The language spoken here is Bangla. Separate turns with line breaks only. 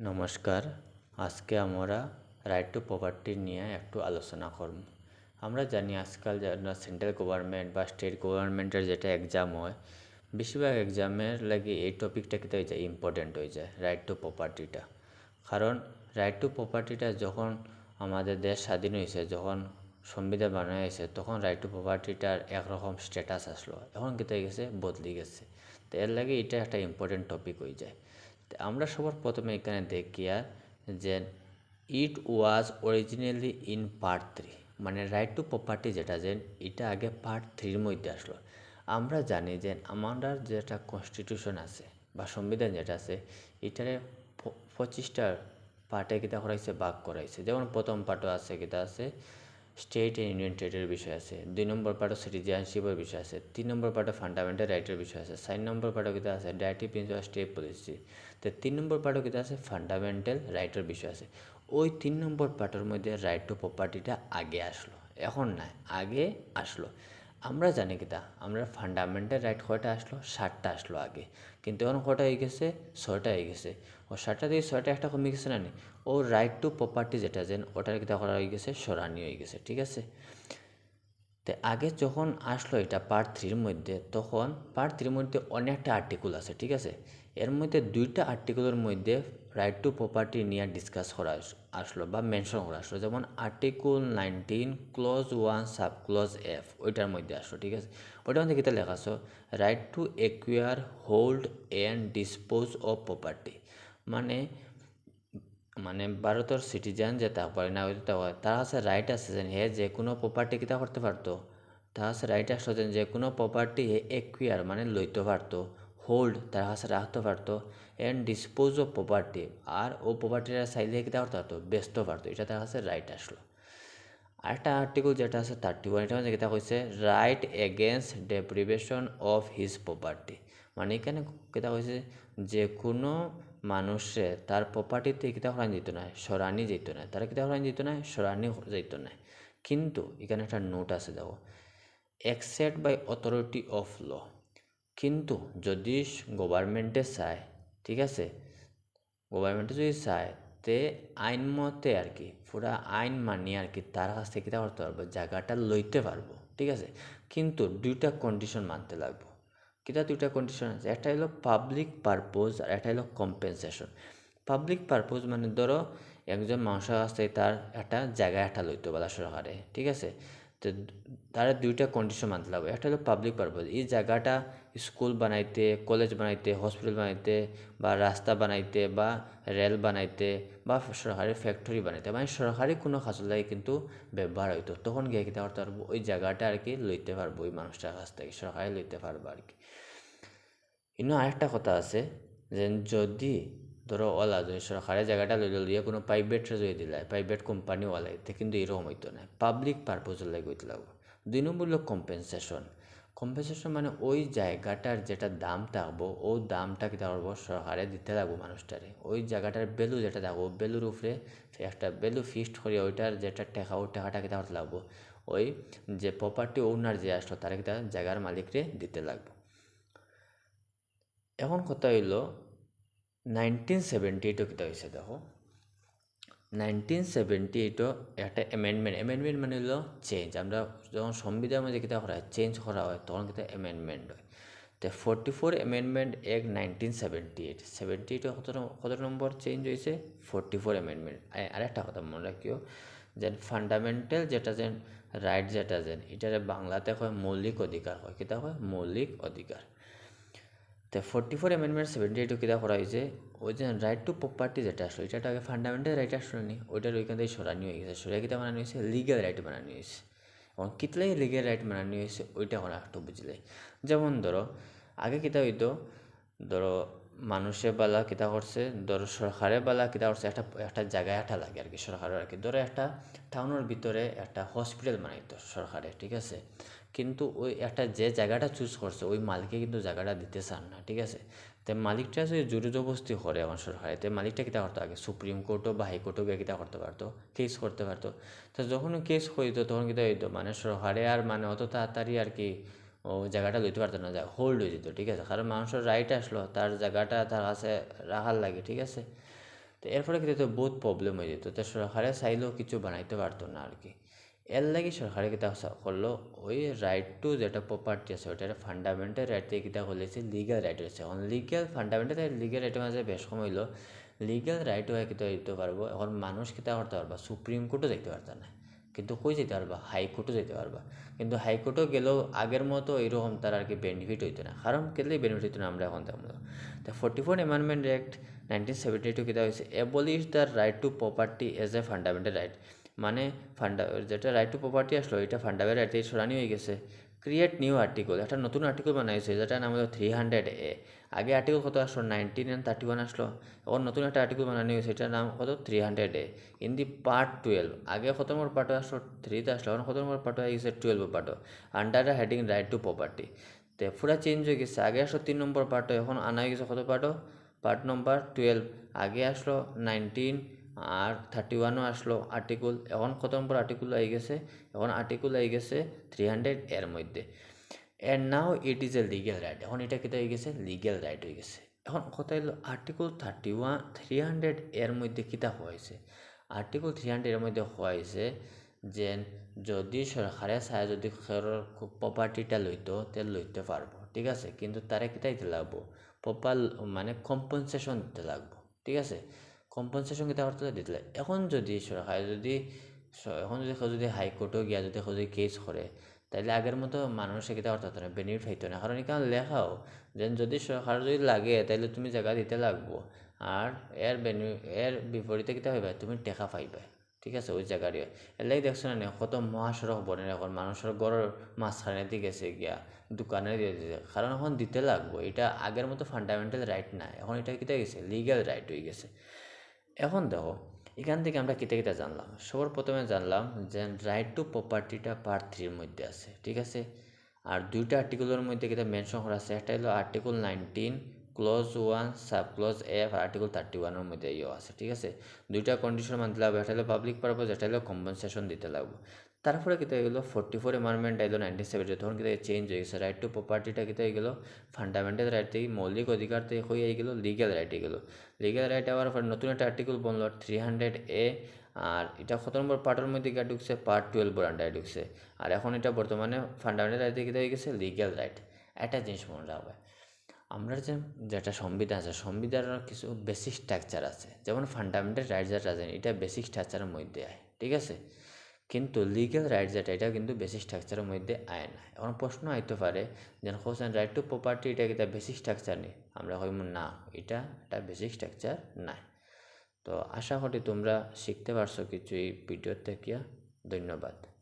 নমস্কার, আজকে আমরা রাইট টু প্রপার্টি নিয়ে একটু আলোচনা করব। আমরা জানি আজকাল যেন সেন্ট্রাল গভর্নমেন্ট বা স্টেট গভর্নমেন্টের যেটা এক্সাম হয়, বেশিরভাগ এক্সামের লাগে এই টপিকটা কিন্তু হয়ে যায় ইম্পর্টেন্ট হয়ে যায় রাইট টু প্রপার্টিটা কারণ রাইট টু প্রপার্টিটা যখন আমাদের দেশ স্বাধীন হয়েছে, যখন সংবিধান বানানো হয়েছে, তখন রাইট টু প্রপার্টিটার একরকম স্ট্যাটাস আসলো। এখন কিন্তু হয়ে গেছে, বদলে গেছে। তো এর লাগে এটা একটা ইম্পর্টেন্ট টপিক হয়ে যায়। আমরা সবার প্রথমে এখানে দেখিয়া যে it was originally in part three মানে রাইট টু প্রপার্টি যেটা যে এটা আগে পার্ট থ্রির মধ্যে আসলো। আমরা জানি যে আমাদের যেটা কনস্টিটিউশন আছে বা সংবিধান যেটা আছে, এটারে পঁচিশটা পার্টে কিতা করাইছে, ভাগ করাইছে। যেমন প্রথম পার্টও আছে, কিতা আছে স্টেট এন্ড ইউনিয়ন ট্রেডের বিষয় আছে, দুই নম্বর পার্টও সিটিজেনশিপের বিষয় আছে, তিন নম্বর পার্টও ফান্ডামেন্টাল রাইটের বিষয় আছে, চার নম্বর পার্টও কিন্তু আছে ডাইরেক্টিভ প্রিন্সিপাল স্টেট পলিসি তো তিন নম্বর পার্টও কিন্তু আছে ফান্ডামেন্টাল রাইটের বিষয় আছে, ওই তিন নম্বর পার্টের মধ্যে রাইট টু প্রপার্টিটা আগে আসলো, এখন না আগে আসলো। আমরা জানি কিতা আমরা ফান্ডামেন্টাল রাইট কয়টা আসলো? ষাটটা আসলো আগে। কিন্তু এখন কটা হয়ে গেছে? ছয়টা হয়ে গেছে। ও ষাটটা থেকে ছয়টা একটা কমে গেছে না নি? ও রাইট টু প্রপার্টি যেটা, যেন ওটার কিতা করা হয়ে গেছে? সরানি হয়ে গেছে, ঠিক আছে? তো আগে যখন আসলো এটা পার্ট থ্রির মধ্যে, তখন পার্ট থ্রির মধ্যে অনেকটা আর্টিকেল আছে, ঠিক আছে? এর মধ্যে দুইটা আর্টিকেলের মধ্যে রাইট টু প্রপার্টি নিয়ে ডিসকাস করা আসলো বা মেনশন করা আসলো। যেমন article nineteen clause one sub clause F ওইটার মধ্যে আসলো, ঠিক আছে? ওইটার মধ্যে কীটা লেখা আছে? Right to acquire hold and dispose of property মানে মানে ভারতের সিটিজেন যে তারপরে নাগরিকতা হয় তার কাছে রাইট আছে যে হে যে কোনো প্রপার্টি কিতা করতে পারতো। তার কাছে রাইট আসলো যে কোনো প্রপার্টি হে একুয়ার মানে লইতে পারতো। হোল্ড তার কাছে রাখতে পারতো অ্যান্ড ডিসপোজ অফ প্রপার্টি আর ও প্রপার্টিটা চাইলে কিতা করতে পারতো বেচতে পারতো এটা তার কাছে রাইট আসলো। আরেকটা আর্টিকেল যেটা আছে থার্টি ওয়ান এটা মধ্যে কিতা কইছে right against deprivation of his property মানে এখানে কিতা কইছে যে কোনো মানুষে তার প্রপার্টিতে কিতা করা যেত না সরানি যেত না তারা কিতা করা যেত না সরানি যেত না কিন্তু এখানে একটা নোট আছে দেখো accept by authority of law কিন্তু যদি গভর্নমেন্টে চায়, ঠিক আছে? গভর্নমেন্টে যদি চায়, তে আইন মতে আর কি পুরা আইন মানিয়ে আর কি তার কাছ থেকে করতে পারব জায়গাটা লইতে পারব ঠিক আছে? কিন্তু দুইটা কন্ডিশন মানতে লাগবো। কিতা দুইটা কন্ডিশন আছে? একটা হলো পাবলিক পারপোজ আর একটা হলো কম্পেনসেশন পাবলিক পারপোজ মানে ধরো একজন মানুষের কাছ থেকে তার একটা জায়গা একটা লইতে বলা সরকারে ঠিক আছে? তো তার দুইটা কন্ডিশন মানতে লাগবে। একটা হলো পাবলিক পারপোজ এই জায়গাটা স্কুল বানাইতে কলেজ বানাইতে হসপিটাল বানাইতে, বা রাস্তা বানাইতে, বা রেল বানাইতে, বা সরকারি ফ্যাক্টরি বানাইতে মানে সরকারি কোনো কাজে কিন্তু ব্যবহার হইতো। তখন গিয়ে করতে পারব? ওই জায়গাটা আর কি লইতে পারব, ওই মানুষটার কাছ থেকে সরকারি লইতে পারব আর কি। ইনো আরেকটা কথা আছে যে যদি ধরো ওলা যদি সরকারি জায়গাটা লইলে, লইয়া কোনো প্রাইভেটে যদি দিলে প্রাইভেট কোম্পানি ওলাইতে কিন্তু এরকম হইতো না। পাবলিক পারপোজের লাগে হইতে লাগবে। দুই নম্বর হলো কম্পেনসেশন কম্পেনসেশন মানে ওই জায়গাটার যেটা দাম থাকব ও দামটা কী থাকব সরকারে দিতে লাগবো মানুষটারে। ওই জায়গাটার ভ্যালু যেটা থাকব ভ্যালুর উপরে একটা ভ্যালু ফিক্সড করে ওইটার যেটা টাকা ওই টাকাটা কী থাকতে লাগবো। ওই যে প্রপার্টি ওনার যে আসলো, তারা কিতা জায়গার মালিকরে দিতে লাগবো। এখন কথা হইল নাইনটিন সেভেন্টি এইটও কিতা হয়েছে দেখো। নাইনটিন সেভেন্টি এইটও একটা অ্যামেন্ডমেন্ট অ্যামেন্ডমেন্ট মানে হলো চেঞ্জ আমরা যখন সংবিধান মধ্যে কিতা করা হয় চেঞ্জ করা হয়, তখন কিতা অ্যামেন্ডমেন্ট হয়। তো ফোরটি ফোর অ্যামেন্ডমেন্ট এক নাইনটিন সেভেন্টি এইট সেভেন্টি এইটে কত কত নম্বর চেঞ্জ হয়েছে ফোরটি ফোর অ্যামেন্ডমেন্ট আরেকটা কথা মনে রাখিও যে ফান্ডামেন্টাল যেটা যেন রাইট যেটা যেন এটারে বাংলাতে হয় মৌলিক অধিকার হয় কিতা হয় মৌলিক অধিকার তো ফোর্টি ফোর অ্যামেন্ডমেন্ট সেভেন্টি এইটও কীটা করা হয়েছে, ওই যে রাইট টু প্রপার্টি যেটা আসলো এটা আগে ফান্ডামেন্টাল রাইট আসলো নি ওইটার ওইখান থেকে সরানি হয়ে গেছে সরিয়ে কীটা বানানো হয়েছে লিগাল রাইট বানানো হয়েছে। এবং কিতলাই লিগাল রাইট বানানো হয়েছে, ওইটা করা একটু বুঝলে যেমন ধরো, আগে কীটা হইতো, ধরো মানুষের বেলা কিতা করছে, ধরো সরকারের বেলা কিতা করছে, একটা একটা জায়গায় একটা লাগে আর কি সরকারের আর কি। ধরো একটা টাউনের ভিতরে একটা হসপিটাল বানাইতো সরকারে, ঠিক আছে? কিন্তু ওই একটা যে জায়গাটা চুজ করছে, ওই মালিকে কিন্তু জায়গাটা দিতে চান না, ঠিক আছে? তো মালিকটা যদি জোর জবস্তি করে আমার সরকারে, তো মালিকটা কিতা করতে আগে? সুপ্রিম কোর্টও বা হাইকোর্টও গিয়ে কিতা করতে পারতো কেস করতে পারতো। তো যখন কেস হইতো, তখন কিতা হইতো? মানে সরকারে আর মানে অত তাড়াতাড়ি আর কি ও জায়গাটা লইতে পারতো না হোল্ড হয়ে যেত, ঠিক আছে? কারণ মানুষের রাইট আসলো, তার জায়গাটা, তার কাছে রাখার লাগে, ঠিক আছে? তো এরপরে কিন্তু তো বহুত প্রবলেম হয়ে যেত, তো সরকারে চাইলেও কিছু বানাইতে পারতো না আর কি। এর লাগি সরকারে কিতা করল, ওই রাইট টু যেটা প্রপার্টি আছে ওটা ফান্ডামেন্টাল রাইট থেকে কিতা করলেছে লিগাল রাইট হয়েছে। এখন লিগাল ফান্ডামেন্টাল রাইট লিগাল রাইটের মাঝে বেশ কম হইল। লিগাল রাইট হয়ে কিতা দিতে পারব, এখন মানুষ কিতা করতে পারবা সুপ্রিম কোর্টও দেখতে পারত না। কিন্তু কই যেতে পারবা হাইকোর্টও যেতে পারবা। কিন্তু হাইকোর্টও গেলেও আগের মতো এরকম তার আর কি বেনিফিট হইতো না। কারণ গেলেই বেনিফিট হইতো না আমরা এখন তেমন। তো forty four amendment act nineteen seventy two কিতা হয়েছে abolish the right to property as a fundamental right মানে ফান্ডা যেটা রাইট টু প্রপার্টি আসলো, এটা ফান্ডামেন্টাল রাইট সরানি হয়ে গেছে। ক্রিয়েট নিউ আর্টিকেল একটা নতুন আর্টিকেল বানাইছে যেটার নাম হলো থ্রি হান্ড্রেড এ আগে আর্টিকেল কত আসলো? নাইনটিন অ্যান্ড থার্টি ওয়ান আসলো। এখন নতুন একটা আর্টিকেল বানানো হয়েছে, এটার নাম কত? Three hundred A in the part twelve আগে কত নম্বর পার্ট আসলো থ্রিতে আসলো, এখন কত নম্বর পার্ট হয়ে twelve part under heading right to property তো পুরা চেঞ্জ হয়ে গেছে। আগে আসলো তিন নম্বর পার্ট এখন আনা হয়ে গেছে কত পার্ট পার্ট নম্বর টুয়েলভ আগে আসলো নাইনটিন আর থার্টি ওয়ানও আসলো আর্টিকুল এখন কত নম্বর আর্টিকুল আই গেছে, এখন আর্টিকুল আই গেছে থ্রি হান্ড্রেড এর মধ্যে। And now it is a legal right এখন এটা কিতা হয়ে গেছে? লিগেল রাইট হয়ে গেছে। এখন কথা হলো article thirty one three hundred এর মধ্যে কিতা হয়েছে? আর্টিকুল থ্রি হান্ড্রেড এর মধ্যে হয়েছে যে যদি সরকারে চায় যদি প্রপার্টিটা লইতো, তে লইতে পারব, ঠিক আছে? কিন্তু তারা কিতা দিতে লাগবো? প্রপার মানে কম্পনসেশন দিতে লাগবো, ঠিক আছে? কম্পনসেশন কিতা করতে দিতে এখন যদি সরকার যদি এখন যদি যদি হাইকোর্টও গিয়া যদি যদি কেস করে তাইলে আগের মতো মানুষে কিতা করতে হতো না বেনিফিট হইতো না কারণ এখানে লেখাও যে যদি সরকার যদি লাগে, তাইলে তুমি জায়গা দিতে লাগবো। আর এর বেনি এর বিপরীতে কিতা হইবা তুমি টেকা পাইবা ঠিক আছে, ওই জায়গারই এলাই দেখছ না কত মহাসড়ক বনে এখন মানুষের ঘরের মাঝখানে দিয়ে গেছে গিয়া, দোকানে দিয়ে দিতে কারণ এখন দিতে লাগবো এটা আগের মতো ফান্ডামেন্টাল রাইট না এখন এটা কিতা গেছে লিগ্যাল রাইট হয়ে গেছে। এখন দেখো, এখান থেকে আমরা কেটে কেটে জানলাম? সবার প্রথমে জানলাম যে রাইট টু প্রপার্টিটা পার্ট থ্রির মধ্যে আছে, ঠিক আছে? আর দুইটা আর্টিকেলের মধ্যে কেটে মেনশন করা আছে? একটা হলো article nineteen clause one sub clause F article thirty ওয়ানের মধ্যে ইয়ে আছে, ঠিক আছে? দুইটা কন্ডিশন মানতে লাগবে, একটা হলো পাবলিক পারপাস একটা হলো কম্পেনসেশন দিতে লাগবে। তারপরে কিতা এগুলো ফোর্টি ফোর এমারমেন্ট আইলো নাইনটিন সেভেন্টি তখন কিতা চেঞ্জ হয়ে গেছে রাইট টু প্রপার্টিটা কিতা হয়ে গেলো ফান্ডামেন্টাল রাইট থেকে মৌলিক অধিকার থেকে হয়ে গেলো লিগ্যাল রাইট গেলো। লিগ্যাল রাইট আবার নতুন একটা আর্টিকেল বলল থ্রি হান্ড্রেড এ আর এটা কত নম্বর পার্টের মধ্যে গিয়ে ঢুকছে? পার্ট টুয়েলভ আন্ডারে ঢুকছে। আর এখন এটা বর্তমানে ফান্ডামেন্টাল রাইট থেকে হয়ে গেছে লিগ্যাল রাইট একটা জিনিস মনে রাখবে, আমরা যে, যেটা সংবিধান আছে, সংবিধানের কিছু বেসিক স্ট্রাকচার আছে। যেমন ফান্ডামেন্টাল রাইট যেটা আছে এটা বেসিক স্ট্রাকচারের মধ্যে আয়, ঠিক আছে? কিন্তু লিগ্যাল রাইট যেটা এটা কিন্তু বেসিক স্ট্রাকচারের মধ্যে আয় না এখন প্রশ্ন আইতে পারে যে হোসেন রাইট টু প্রপার্টি এটা কিন্তু বেসিক স্ট্রাকচার নেই আমরা কইব না, এটা একটা বেসিক স্ট্রাকচার নাই। তো আশা করি তোমরা শিখতে পারছ কিছু এই ভিডিওর থেকে। ধন্যবাদ।